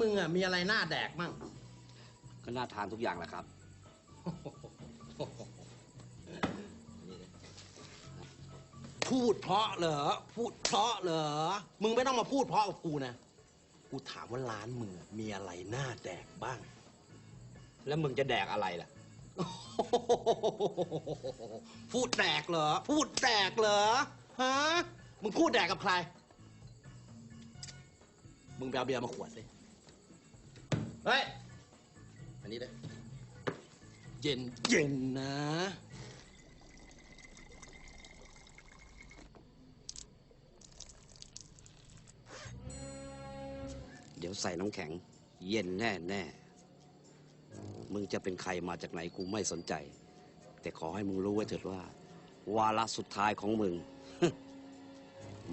มึงอะมีอะไรน่าแดกมั่ง ก็น่าทานทุกอย่างแหละครับ พูดเพราะเหรอ พูดเพราะเหรอ มึงไม่ต้องมาพูดเพราะกับกูนะ กูถามว่าร้านมึงอะมีอะไรน่าแดกบ้าง แล้วมึงจะแดกอะไรล่ะ พูดแดกเหรอ พูดแดกเหรอ ฮะ มึงพูดแดกกับใคร มึงไปเอาเบียร์มาขวดสิ เฮ้ย อันนี้เลยเย็นเย็นนะ เดี๋ยวใส่น้ำแข็ง เย็นแน่แน่มึงจะเป็นใครมาจากไหนกูไม่สนใจ แต่ขอให้มึงรู้ไว้เถิดว่า วาระสุดท้ายของมึง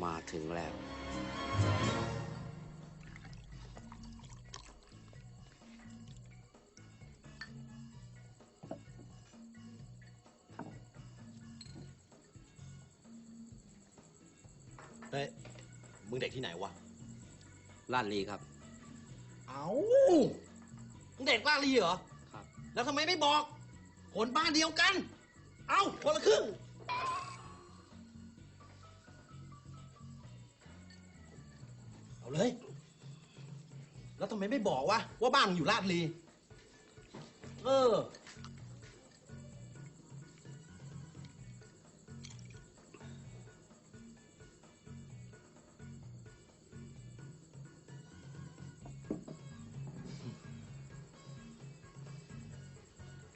มาถึงแล้ว เฮ้ย มึงเด็กที่ไหนวะ ลาดลีครับ เอามึงเด็กบ้านลีเหรอ ครับ แล้วทำไมไม่บอก คนบ้านเดียวกัน เอาคนละครึ่ง เอาเลย แล้วทำไมไม่บอกวะว่าบ้านมึงอยู่ลาดลี เออ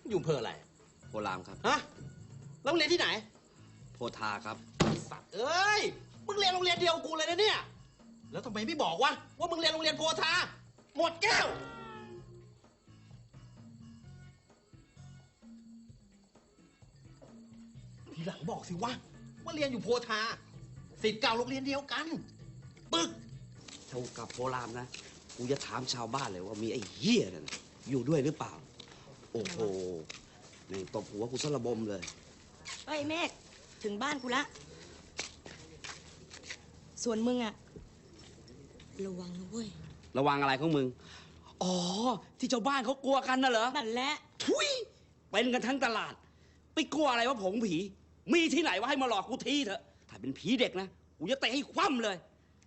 อยู่อำเภออะไร โพรามครับ ฮะแล้วมึงเรียนที่ไหน โพธาครับ สัตว์เอ้ย มึงเรียนโรงเรียนเดียวกูเลยนะเนี่ย แล้วทำไมไม่บอกวะว่ามึงเรียนโรงเรียนโพธา หมดแก้ว ทีหลังบอกสิวะว่าเรียนอยู่โพธาสิทธิ์เก่าโรงเรียนเดียวกัน ปึก เท่ากับโพรามนะ กูจะถามชาวบ้านเลยว่ามีไอ้เหี้ยนั่นน่ะอยู่ด้วยหรือเปล่าโอ้โหนี่ตบหัวกูสะระบมเลย เฮ้ยเมฆถึงบ้านกูละ ส่วนมึงอะระวังนะเว้ย ระวังอะไรของมึง อ๋อ ที่ชาวบ้านเขากลัวกันน่ะเหรอ นั่นแหละ ทุย เป็นกันทั้งตลาด ไปกลัวอะไรว่าผงผี มีที่ไหนว่าให้มาหลอกกูทีเถอะ ถ้าเป็นผีเด็กนะ กูจะเตะให้คว่ำเลย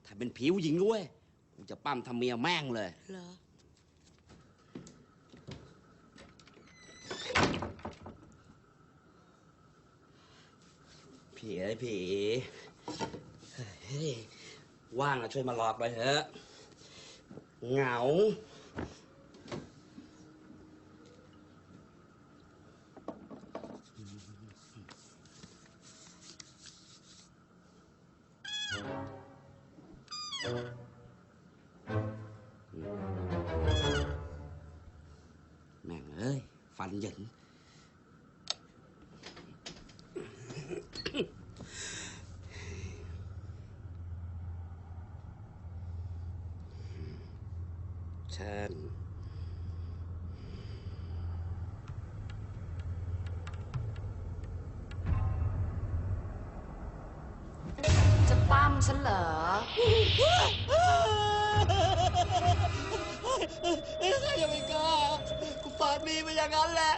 ถ้าเป็นผีผู้หญิงด้วย กูจะปั้มทำเมียแม่งเลย เหรอ ผีไอ้ผีเฮ้ยว่างอะช่วยมาหลอกไปเถอะเหงา แม่งเอ้ย ฟันหยิน ชิญจะปั้มฉันเหรออย่าไปกล้ากูฝันดีมาอย่างนั้นแหละ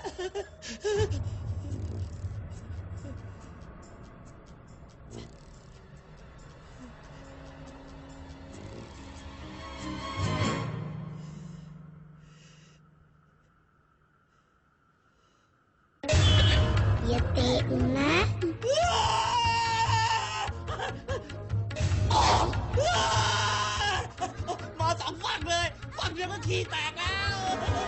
ม